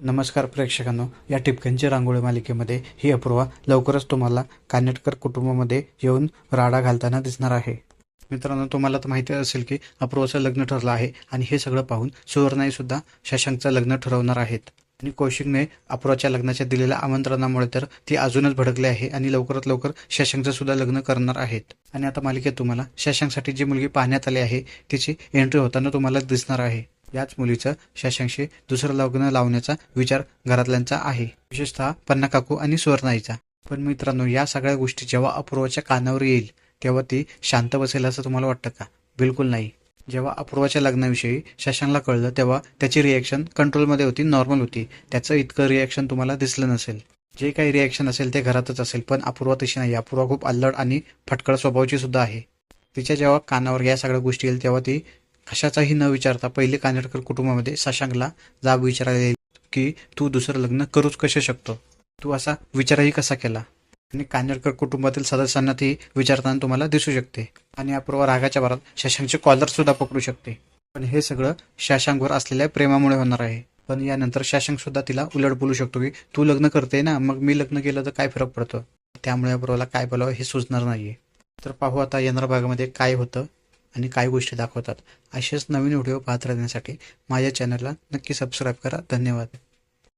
नमस्कार प्रेक्षकांनो या टिपक्यांची रांगोळी मालिकेमध्ये ही अपूर्वा लवकरच तुम्हाला कानेटकर कुटुंबामध्ये येऊन राडा घालताना दिसणार आहे. मित्रांनो तुम्हाला तर माहिती असेल की अपूर्वाचं लग्न ठरलं आहे आणि हे सगळं पाहून सुवर्णाई सुद्धा शशांकचं लग्न ठरवणार आहेत. आणि कौशिकने अपूर्वाच्या लग्नाच्या दिलेल्या आमंत्रणामुळे तर ती अजूनच भडकली आहे आणि लवकरात लवकर शशांकचं सुद्धा लग्न करणार आहेत. आणि आता मालिकेत तुम्हाला शशांकसाठी जी मुलगी पाहण्यात आली आहे तिची एंट्री होताना तुम्हाला दिसणार आहे. याच मुलीचं शशांशी दुसरं लग्न लावण्याचा विचार घरातल्यांचा आहे. विशेषतः पन्ना काकू आणि सुवर्णाईचा पण मित्रांनो या सगळ्या गोष्टी जेव्हा अपूर्वाच्या कानावर येईल तेव्हा ती शांत बसेल असं तुम्हाला वाटतं का? बिलकुल नाही. जेव्हा अपूर्वाच्या लग्नाविषयी शशांकला कळलं तेव्हा त्याची रिॲक्शन कंट्रोलमध्ये होती नॉर्मल होती. त्याचं इतकं रिॲक्शन तुम्हाला दिसलं नसेल. जे काही रिॲक्शन असेल ते घरातच असेल पण अपूर्वा तशी नाही. अपूर्वा खूप अल्लड आणि फटकळ स्वभावाची सुद्धा आहे. तिच्या जेव्हा कानावर या सगळ्या गोष्टी येईल तेव्हा ती कशाचाही न विचारता पहिले कानेटकर कुटुंबामध्ये शशांकला जाब विचारायला येईल की तू दुसरं लग्न करूच कसे शकतो? तू असा विचारही कसा केला? आणि कानेटकर कुटुंबातील सदस्यांना ती विचारताना तुम्हाला दिसू शकते आणि अपूर्वा रागाच्या भरात शशांकचे कॉलर सुद्धा पकडू शकते. पण हे सगळं शशांकवर असलेल्या प्रेमामुळे होणार आहे. पण यानंतर शशांक सुद्धा तिला उलट बोलू शकतो की तू लग्न करते ना मग मी लग्न केलं तर काय फरक पडतो? त्यामुळे अपूर्वाला काय बोलावं हे सुचणार नाहीये. तर पाहू आता येणाऱ्या भागामध्ये काय होतं. आणि काय गोष्टी दाखवतात. असेच नवीन व्हिडिओ पाहत राहण्यासाठी माझ्या चॅनलला नक्की सबस्क्राईब करा. धन्यवाद.